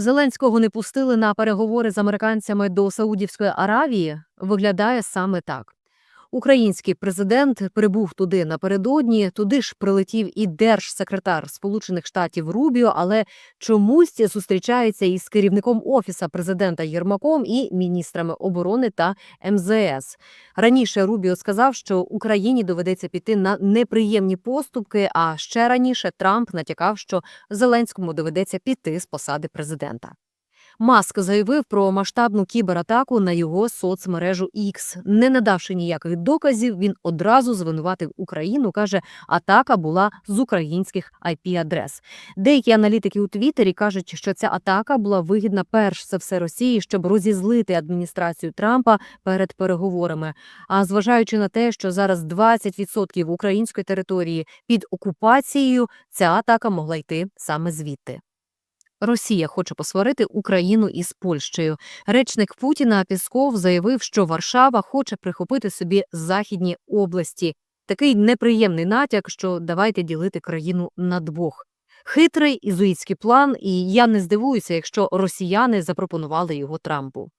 Зеленського не пустили на переговори з американцями до Саудівської Аравії. Виглядає саме так. Український президент прибув туди напередодні. Туди ж прилетів і держсекретар Сполучених Штатів Рубіо, але чомусь зустрічається із керівником офіса президента Єрмаком і міністрами оборони та МЗС. Раніше Рубіо сказав, що Україні доведеться піти на неприємні поступки. А ще раніше Трамп натякав, що Зеленському доведеться піти з посади президента. Маск заявив про масштабну кібератаку на його соцмережу X. Не надавши ніяких доказів, він одразу звинуватив Україну. каже, атака була з українських IP-адрес. Деякі аналітики у Твіттері кажуть, що ця атака була вигідна перш за все Росії, щоб розізлити адміністрацію Трампа перед переговорами. А зважаючи на те, що зараз 20% української території під окупацією, ця атака могла йти саме звідти. Росія хоче посварити Україну із Польщею. Речник Путіна Пісков заявив, що Варшава хоче прихопити собі західні області. Такий неприємний натяк, що давайте ділити країну на двох. Хитрий ізуїцький план, і я не здивуюся, якщо росіяни запропонували його Трампу.